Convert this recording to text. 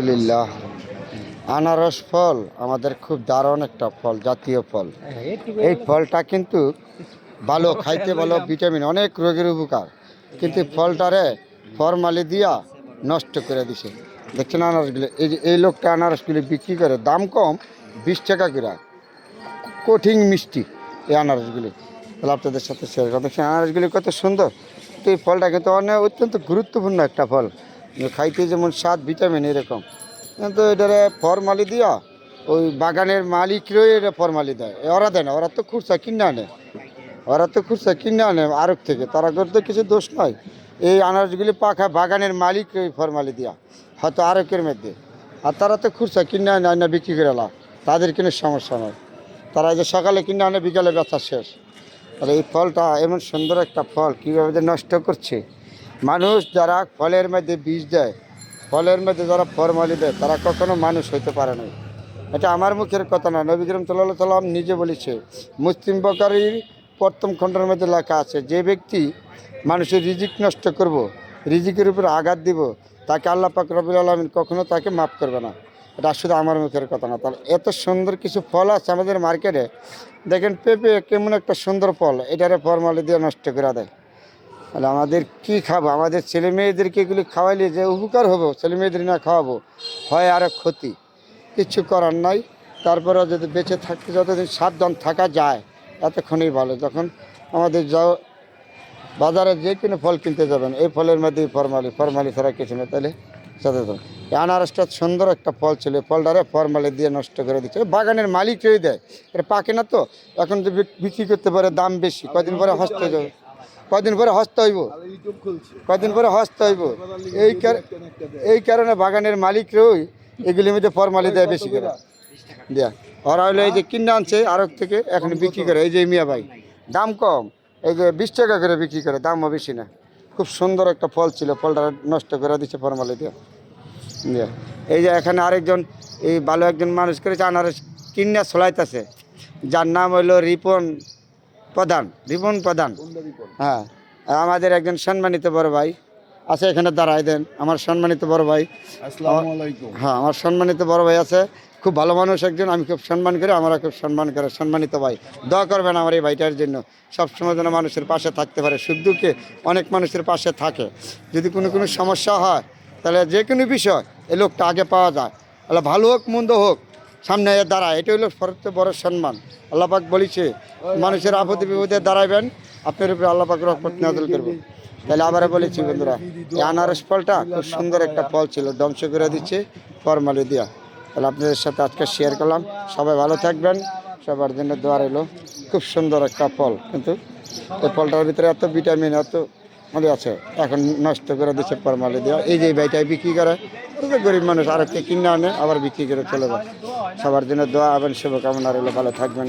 আলহামদুলিল্লাহ। আনারস ফল আমাদের খুব দারুণ একটা ফল, জাতীয় ফল। এই ফলটা কিন্তু ভালো খাইতে ভালো ভিটামিন, অনেক রোগের উপকার। কিন্তু ফলটারে ফরমালি দিয়া নষ্ট করে দিছে। দেখছেন আনারসগুলি? এই যে এই লোকটা আনারসগুলি বিক্রি করে, দাম কম, বিশ টাকা করে। কঠিন মিষ্টি এই আনারসগুলি। তাহলে আপনাদের সাথে শেয়ার করা দেখছেন আনারসগুলি কত সুন্দর। তো এই ফলটা কিন্তু অনেক অত্যন্ত গুরুত্বপূর্ণ একটা ফল। খাইতে যেমন স্বাদ, ভিটামিন এরকম। কিন্তু এটারে ফরমালি দিয়া, ওই বাগানের মালিকরাই এটা ফরমালি দেয়। ওরা দেয় না, ওরা তো খুরসা কিনে আনে। ওরা তো খুরসা কিনে আনে আরব থেকে। তারা করতে কিছু দোষ নয় এই আনারসগুলি পাখা বাগানের মালিকরাই ফরমালি দিয়া, হয়তো আরকের মধ্যে। আর তারা তো খুরসা কিনে আনে আনে বিক্রি করে লাভ। তাদের কোনো সমস্যা নয় তারা যে সকালে কিনে আনে, বিকালে বেচা শেষ। তাহলে এই ফলটা এমন সুন্দর একটা ফল, কীভাবে যে নষ্ট করছে। মানুষ যারা ফলের মধ্যে বীজ দেয়, ফলের মধ্যে যারা ফরমালি দেয়, তারা কখনো মানুষ হইতে পারে না এটা আমার মুখের কথা না, নবী করিম সাল্লাহ সাল্লাম নিজে বলেছে। মুসলিম বকারির প্রথম খণ্ডের মধ্যে লেখা আছে, যে ব্যক্তি মানুষের রিজিক নষ্ট করব, রিজিকের উপর আঘাত দিব, তাকে আল্লাহ পাক রবিল আলমিন কখনো তাকে মাফ করবে না। এটা শুধু আমার মুখের কথা না। তাহলে এত সুন্দর কিছু ফল আছে আমাদের মার্কেটে, দেখেন পেঁপে কেমন একটা সুন্দর ফল, এটারে ফরমালি দিয়ে নষ্ট করে দেয়। তাহলে আমাদের কি খাব? আমাদের ছেলে মেয়েদেরকে এগুলি খাওয়াইলে যে উপকার হব? ছেলে মেয়েদের না খাওয়াবো? হয় আরও ক্ষতি। কিছু করার নাই। তারপরেও যদি বেঁচে থাকতে যতদিন সাবধান থাকা যায়, এতক্ষণই ভালো। যখন আমাদের যাও বাজারে যে কোনো ফল কিনতে যাবেন, এই ফলের মধ্যেই ফরমালি। ফরমালি ছাড়া কিছু নেই। তাহলে সচেতন। আনারসটা সুন্দর একটা ফল ছিল। ফলটারে ফরমালি দিয়ে নষ্ট করে দিচ্ছে। বাগানের মালিকই দেয়। এটা পাকে না তো? এখন বিক- বিক্রি করতে পারে, দাম বেশি। কদিন পরে হস্ত যাবে কদিন পরে হস্ত হইব। কদিন পরে হস্ত হইব। এই কার- এই কারণে বাগানের মালিকরাও এগুলির মধ্যে ফরমালি দেয় বেশি করে। দেয়া। ওরা হলো এই যে কিনে আনছে আরক থেকে এখন বিক্রি করে। এই যে মিয়া ভাই দাম কম। এই যে বিশ টাকা করে বিক্রি করে দামও বেশি না। খুব সুন্দর একটা ফল ছিল ফলটা নষ্ট করে দিচ্ছে ফরমালি দিয়ে। দিয়ে। এই যে এখানে আরেকজন এই ভালো একজন মানুষ করেছে আনারস কিনা ছড়াইতেছে যার নাম হইল রিপন প্রধান রিপন প্রধান। হ্যাঁ আমাদের একজন সম্মানিত বড় ভাই আছে এখানে দাঁড়াই দেন আমার সম্মানিত বড় ভাই। হ্যাঁ আমার সম্মানিত বড় ভাই আছে খুব ভালো মানুষ একজন আমি খুব সম্মান করি আমরা খুব সম্মান করে সম্মানিত ভাই। দোয়া করবেন আমার এই ভাইটার জন্য সবসময় যেন মানুষের পাশে থাকতে পারে সুখ দুঃখে অনেক মানুষের পাশে থাকে। যদি কোনো কোনো সমস্যা হয় তাহলে যে কোনো বিষয় এই লোকটা আগে পাওয়া যায়। তাহলে ভালো হোক মন্দ হোক সামনে দাঁড়ায়। এটা হলো সবচেয়ে বড় সম্মান। আল্লাপাক বলেছে, মানুষের আপদে বিপদে দাঁড়াবেন, আপনার উপরে আল্লাপাক রহমত নাজল করবেন তাহলে আবার বলেছি বন্ধুরা, এই আনারস ফলটা খুব সুন্দর একটা ফল ছিল, ধ্বংস করে দিচ্ছে ফরমালি দিয়া। তাহলে আপনাদের সাথে আজকে শেয়ার করলাম। সবাই ভালো থাকবেন, সবার জন্য দোয়া রইল। খুব সুন্দর একটা ফল, কিন্তু এই ফলটার ভিতরে এত ভিটামিন এত মানে আছে। এখন নষ্ট করে দিচ্ছে ফরমালি দেওয়া এই যে ভাইটাই বিক্রি করে গরিব মানুষ আর কিনে আনে, আবার বিক্রি করে চলে যায়। সবার জন্য দোয়া এবং শুভকামনা রইল, ভালো থাকবেন।